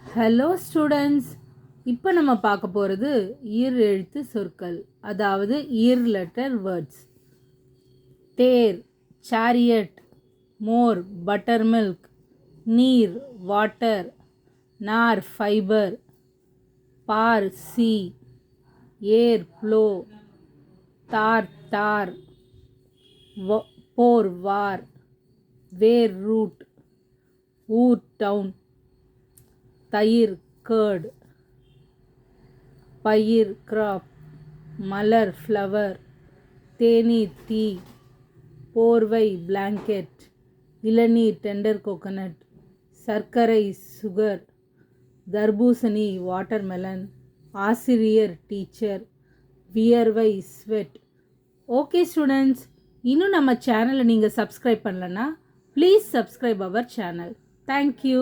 hello students இப்போ நம்ம பார்க்க போகிறது ஈர் எழுத்து சொற்கள் அதாவது ஈர் லெட்டர் வேர்ட்ஸ் தேர் சேரியட் மோர் பட்டர் மில்க் நீர் வாட்டர் நார் ஃபைபர் பார் சி ஏர் ஃப்ளோ தார் தார் போர் வார் வேர் ரூட் ஊர் டவுன் தயிர் கேர்ட் பயிர் கிராப் மலர் ஃப்ளவர் தேனி டீ போர்வை பிளாங்கெட் இளநீர் டெண்டர் கோகனட் சர்க்கரை சுகர் தர்பூசணி வாட்டர்மெலன் ஆசிரியர் டீச்சர் வியர்வை ஸ்வெட் ஓகே ஸ்டூடெண்ட்ஸ் இன்னும் நம்ம சேனலை நீங்கள் சப்ஸ்கிரைப் பண்ணலன்னா please subscribe our channel thank you